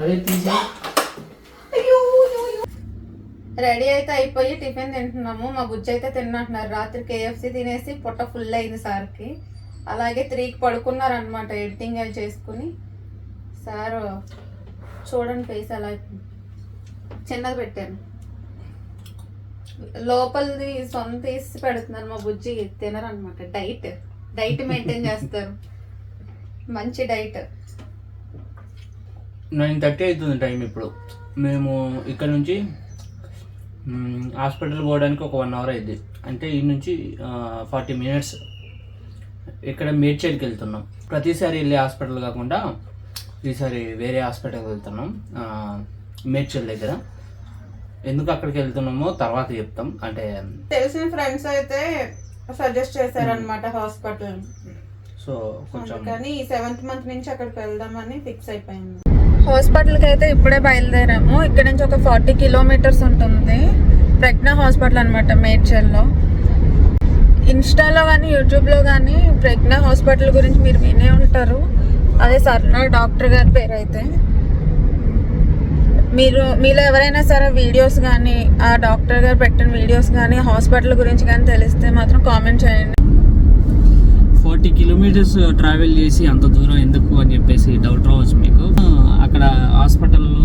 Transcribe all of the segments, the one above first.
అదే రెడీ అయితే అయిపోయి టిఫిన్ తింటున్నాము. మా బుజ్జి అయితే తిన్నట్టున్నారు. రాత్రి కేఎఫ్సి తినేసి పొట్ట ఫుల్ అయింది సార్కి. అలాగే త్రీకి పడుకున్నారు అనమాట ఎడిటింగ్ అవి చేసుకుని. సార్ చూడండి ఫేస్ అలా అయిపోయింది. చిన్నది పెట్టాను. లోపలిది సొంత తీసి పెడుతున్నారు మా బుజ్జి. తినరు అనమాట డైట్. డైట్ మెయింటైన్ చేస్తారు. మంచి డైట్. నైన్ థర్టీ అవుతుంది టైం ఇప్పుడు. మేము ఇక్కడ నుంచి హాస్పిటల్ పోవడానికి ఒక వన్ అవర్ అయింది. అంటే ఈ నుంచి ఫార్టీ మినిట్స్ ఇక్కడ మేడ్చల్కి వెళ్తున్నాం. ప్రతిసారి వెళ్ళే హాస్పిటల్ కాకుండా ఈసారి వేరే హాస్పిటల్కి వెళ్తున్నాం ఆ, మేడ్చల్ దగ్గర. ఎందుకు అక్కడికి వెళ్తున్నామో తర్వాత చెప్తాం. అంటే తెలిసిన ఫ్రెండ్స్ అయితే సజెస్ట్ చేశారనమాట హాస్పిటల్. సో కొంచెం అందుకని సెవెంత్ మంత్ నుంచి అక్కడికి వెళ్దామని ఫిక్స్ అయిపోయింది. హాస్పిటల్కి అయితే ఇప్పుడే బయలుదేరాము. ఇక్కడ నుంచి ఒక ఫార్టీ కిలోమీటర్స్ ఉంటుంది. ప్రజ్ఞా హాస్పిటల్ అనమాట మేడ్చల్లో. ఇన్స్టాలో కానీ యూట్యూబ్లో కానీ ప్రజ్ఞా హాస్పిటల్ గురించి మీరు వినే ఉంటారు. అదే సర్నా డాక్టర్ గారి పేరు అయితే మీరు మీలో ఎవరైనా సరే వీడియోస్ కానీ ఆ డాక్టర్ గారు పెట్టిన వీడియోస్ కానీ హాస్పిటల్ గురించి కానీ తెలిస్తే మాత్రం కామెంట్ చేయండి. ఫార్టీ కిలోమీటర్స్ uh, ట్రావెల్ చేసి అంత దూరం ఎందుకు అని చెప్పేసి డౌట్ రావచ్చు మీకు. Uh, అక్కడ హాస్పిటల్లో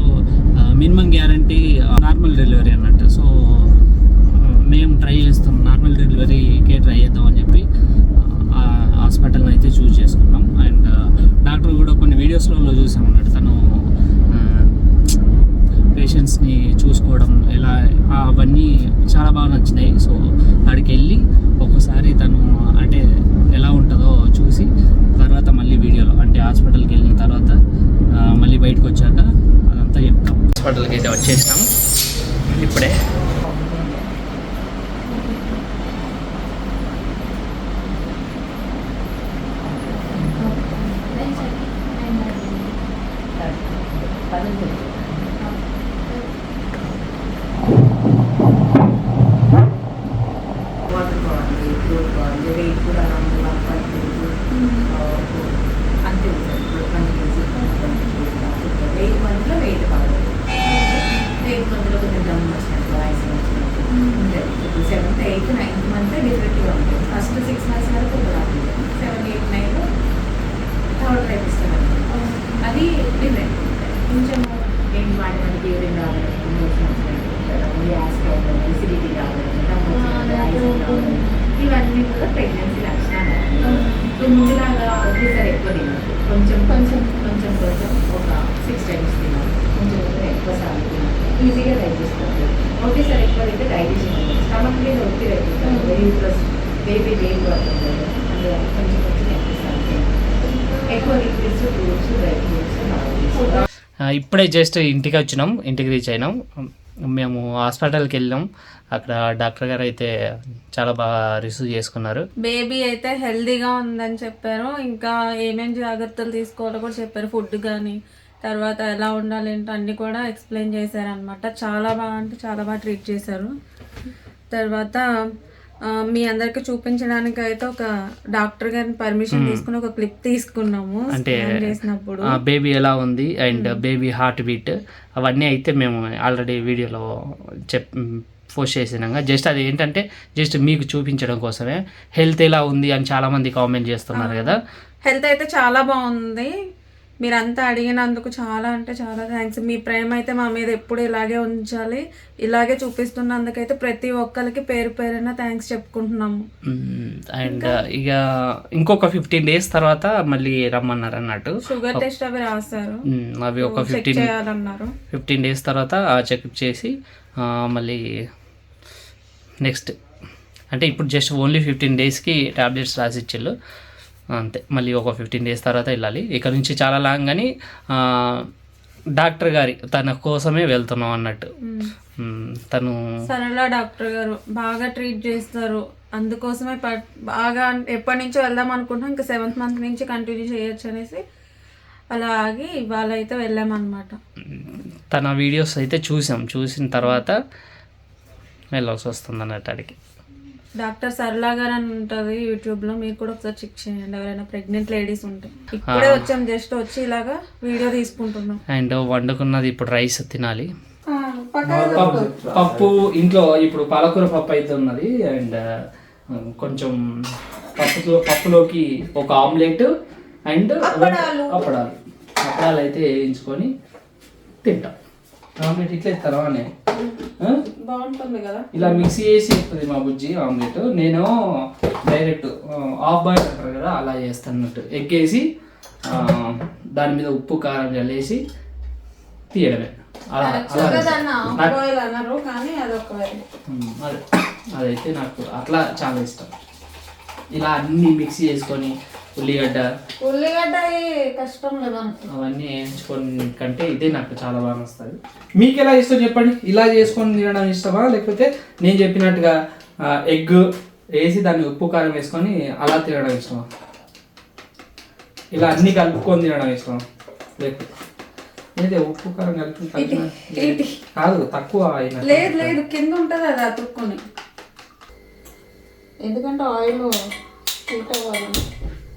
మినిమం గ్యారంటీ నార్మల్ డెలివరీ అన్నట్టు. సో uh, మేము ట్రై చేస్తాం నార్మల్ డెలివరీకే ట్రై చేద్దాం అని చెప్పి ఆ హాస్పిటల్ని అయితే చూస్ చేసుకున్నాం. అండ్ డాక్టర్ కూడా కొన్ని వీడియోస్లలో చూసాం అన్నట్టు. తను పేషెంట్స్ని చూసుకోవడం ఎలా అవన్నీ చాలా బాగా నచ్చినాయి. సో అక్కడికి వెళ్ళి ఒకసారి తను అంటే ఎలా ఉంటుందో చూసి తర్వాత మళ్ళీ వీడియోలో అంటే హాస్పిటల్కి వెళ్ళిన తర్వాత ఆ, మళ్ళీ బయటకు వచ్చాక అదంతా చెప్తాం హాస్పిటల్కి అయితే వచ్చేసినాం ఇప్పుడే వాటర్ బాగుంది ఫ్రూట్ బాగుంది వెయిట్ కూడా ఉంది వన్ పాయింట్ అంతే ఉంటుంది వన్ కేజీ వెయిట్ మంత్లో వెయిట్ బాగుంది వెయిట్ మంత్లో కొంచెం దమ్ వచ్చినట్టు వాయిస్ వచ్చినట్టు ఉంటుంది ఇప్పుడు సెవెంత్ ఎయిత్ నైన్త్ మంత్ డిఫరెంట్గా ఉంటుంది ఫస్ట్ సిక్స్ మంత్స్ వరకు ఒక seven eight nine third type ఇస్తారు అది డిఫరెంట్ కొంచెం ఏంటి వాడి మనకి యూరిన్ రావడం మోషన్ వచ్చినట్టు గ్యాస్ ప్రాబ్లమ్ ఎసిడిటీ రావడం దమ్ వచ్చినట్టు, ఐసింగ్ రావడం ఇవన్నీ కూడా ప్రెగ్నెన్సీ లక్షణాలు ఇప్పుడు ముందులాగా ఒకేసారి ఎక్కువ తినదు కొంచెం కొంచెం కొంచెం కొంచెం ఒక సిక్స్ టైమ్స్ తినాలి ఎక్కువ తినాలి ఈజీగా డైజెస్ట్ అవుతుంది ఒకేసారి ఎక్కువ తింటే డైజెషన్ అవుతుంది స్టమక్ మీద ఒత్తిడి అవుతుంది వెరీ ప్లస్ బేబీ వెయిట్ పడుతుంది అందువల్ల కొంచెం కొంచెం ఎక్కువ తినాలి. ఎక్కువ లిక్విడ్స్ ఫ్రూట్స్ డ్రై ఫ్రూట్స్ ఇప్పుడే జస్ట్ ఇంటికి వచ్చినాం. ఇంటికి రీచ్ అయినాం. మేము హాస్పిటల్కి వెళ్ళాం అక్కడ డాక్టర్ గారు అయితే చాలా బాగా రిసీవ్ చేసుకున్నారు. బేబీ అయితే హెల్దీగా ఉందని చెప్పారు. ఇంకా ఏమేం జాగ్రత్తలు తీసుకోవాలో కూడా చెప్పారు. ఫుడ్ కానీ తర్వాత ఎలా ఉండాలి ఏంటో అన్ని కూడా ఎక్స్ప్లెయిన్ చేశారనమాట. చాలా బాగా అంటే చాలా బాగా ట్రీట్ చేశారు. తర్వాత మీ అందరికి చూపించడానికి అయితే ఒక డాక్టర్ గారిని పర్మిషన్ తీసుకుని ఒక క్లిప్ తీసుకున్నాము అంటే చేసినప్పుడు. బేబీ ఎలా ఉంది అండ్ బేబీ హార్ట్ బీట్ అవన్నీ అయితే మేము ఆల్రెడీ వీడియోలో చెప్ పోస్ట్ చేసినాక జస్ట్ అది ఏంటంటే జస్ట్ మీకు చూపించడం కోసమే. హెల్త్ ఎలా ఉంది అని చాలా మంది కామెంట్ చేస్తున్నారు కదా. హెల్త్ అయితే చాలా బాగుంది. మీరంతా అడిగినందుకు చాలా అంటే చాలా థ్యాంక్స్ మీ ప్రేమ అయితే మా మీద ఎప్పుడు ఇలాగే ఉంచాలి. ఇలాగే చూపిస్తున్నందుకైతే ప్రతి ఒక్కరికి పేరు పేరున థ్యాంక్స్ చెప్పుకుంటున్నాము. అండ్ ఇక ఇంకొక ఫిఫ్టీన్ డేస్ తర్వాత మళ్ళీ రమ్మన్నారు అన్నట్టు షుగర్ టెస్ట్ అవి రాస్తారు అవి ఒక ఫిఫ్టీన్ చేయాలన్నారు. ఫిఫ్టీన్ డేస్ తర్వాత చెకప్ చేసి ఆ, మళ్ళీ నెక్స్ట్ అంటే ఇప్పుడు జస్ట్ ఓన్లీ ఫిఫ్టీన్ డేస్కి ట్యాబ్లెట్స్ రాసి ఇచ్చిళ్ళు అంతే. మళ్ళీ ఒక ఫిఫ్టీన్ డేస్ తర్వాత వెళ్ళాలి. ఇక్కడ నుంచి చాలా లాంగ్ అని డాక్టర్ గారి తన కోసమే వెళ్తున్నాం అన్నట్టు. తను సరళ డాక్టర్ గారు బాగా ట్రీట్ చేస్తారు. అందుకోసమే బాగా ఎప్పటి నుంచో వెళ్దాం అనుకుంటున్నాం. ఇంకా సెవెంత్ మంత్ నుంచి కంటిన్యూ చేయొచ్చు అనేసి అలా ఆగి ఇవాళ అయితే వెళ్ళామన్నమాట. తన వీడియోస్ అయితే చూసాం. చూసిన తర్వాత వెళ్ళాల్సి వస్తుంది అన్నట్టు అడిగి. డాక్టర్ సరళా గారు అని ఉంటుంది యూట్యూబ్లో మీరు కూడా ఒకసారి చెక్ చేయండి. ఎవరైనా ప్రెగ్నెంట్ లేడీస్ ఉంటే. ఇప్పుడే వచ్చాం జస్ట్ వచ్చి ఇలాగా వీడియో తీసుకుంటున్నాం. అండ్ వండుకున్నది ఇప్పుడు రైస్ తినాలి. పప్పు పప్పు ఇంట్లో ఇప్పుడు పాలకూర పప్పు అయితే ఉన్నది. అండ్ కొంచెం పప్పుతో పప్పులోకి ఒక ఆమ్లెట్ అండ్ అప్పడాలు. అప్పడాలు. అప్పడాలు అయితే వేయించుకొని తింటాం. ఆమ్లెట్ ఇట్లా ఇస్తారా అని? బాగుంటుంది కదా. ఇలా మిక్సీ చేసి ఇస్తుంది మా బుజ్జి ఆమ్లెట్. నేను డైరెక్ట్ ఆఫ్ బాయిల్ అంటారు కదా అలా చేస్తాను అన్నట్టు. ఎగ్ వేసి దాని మీద ఉప్పు కారం చల్లేసి తీయడమే. అలా అదే. అదైతే నాకు అట్లా చాలా ఇష్టం. ఇలా అన్ని మిక్సీ చేసుకొని ఉల్లిగడ్డ. ఉల్లిగడ్డ కష్టం లేదా అవన్నీ వేయించుకొని కంటే ఇదే నాకు చాలా బాగా వస్తుంది మీకు ఎలా ఇష్టం చెప్పండి? ఇలా చేసుకొని తినడం ఇష్టమా? లేకపోతే నేను చెప్పినట్టుగా ఎగ్ వేసి దాన్ని ఉప్పు కారం వేసుకొని అలా తినడం ఇష్టమా? ఇలా అన్ని కలుపుకొని తినడం ఇష్టమా? లేకపోతే ఉప్పు కారం కలిపి కాదు తక్కువ అయినా లేదు లేదు కింద ఉంటుంది అది అతుక్కొని. ఎందుకంటే ఆయిల్ హీట్ అవ్వాలి.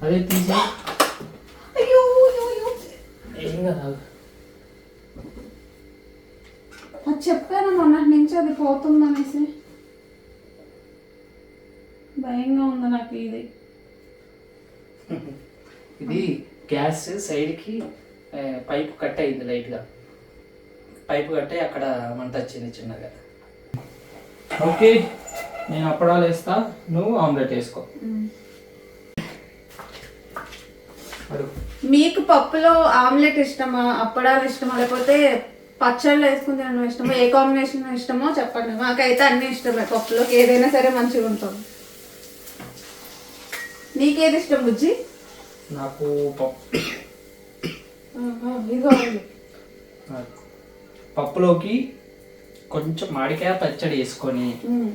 అదే తీసి. అయ్యో. ఏం కాదు అది? చెప్పాను మొన్నటి నుంచి అది పోతుందనేసి భయంగా ఉంది నాకు ఇది. ఇది గ్యాస్ సైడ్కి పైప్ కట్ అయింది లైట్గా. పైప్ కట్ అయ్యి అక్కడ మంట వచ్చింది చిన్నగా. ఓకే నేను అప్పడాలు వేస్తా. నువ్వు ఆమ్లెట్ వేసుకో అడుగు మీకు పప్పులో ఆమ్లెట్ ఇష్టమా? అప్పడాలు ఇష్టమా? లేకపోతే పచ్చళ్ళు వేసుకుని తినడం ఇష్టమా? ఏ కాంబినేషన్ ఇష్టమో చెప్పండి. మాకైతే అన్ని ఇష్టమే. పప్పులోకి ఏదైనా సరే మంచిగా ఉంటుంది నీకేది ఇష్టం బుజ్జి? నాకు ఇదిగో ఉంది. పప్పులోకి కొంచెం మామిడికాయ పచ్చడి వేసుకొని ఉమ్.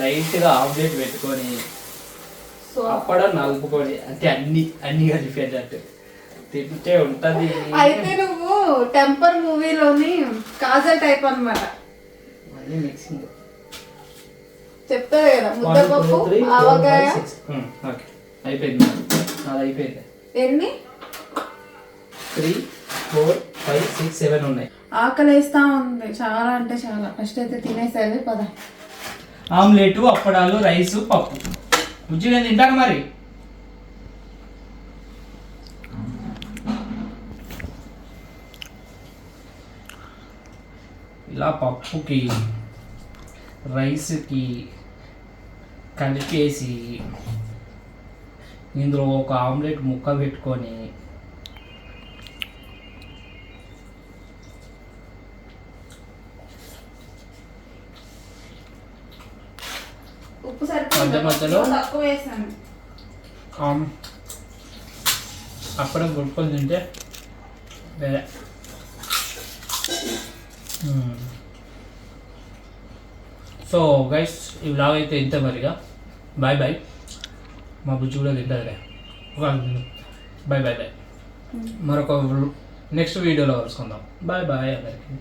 లైట్గా ఆమ్లెట్ పెట్టుకొని అప్పడం నలుపుకొని అంటే అన్ని అన్ని కలిపేటట్టు తింటే ఉంటది. అయితే నువ్వు టెంపర్ మూవీలోని కాజల్ టైప్ అన్నమాట. అన్ని మిక్సింగ్ చెప్తావు కదా ముద్దపప్పు ఆవకాయ. ఓకే అయిపోయింది. నాది అయిపోయింది. ఎన్ని? Three four five six seven ఉన్నాయి. ఆకలేస్తా ఉంది. చాలా అంటే చాలా. ఫస్ట్ అయితే తినేసేది పద. ఆమ్లెట్ అప్పడాలు రైస్ పప్పు. బుజ్జి నేను తింటాను మరి? ఇలా పప్పుకి రైస్కి కలిపేసి ఇందులో ఒక ఆమ్లెట్ ముక్క పెట్టుకొని ఉప్పు మధ్యలో? సరిపోతుంది తక్కువ వేసాను. అప్పుడే గుడుకొని తింటే వేరే. సో గైస్ ఈ వ్లాగ్ అయితే ఇంత మరిగా. బాయ్ బాయ్ మా బుజ్జి కూడా తింటుంది బాయ్ బాయ్ బాయ్ మరొక నెక్స్ట్ వీడియోలో కలుసుకుందాం. బాయ్ బాయ్ అందరికి.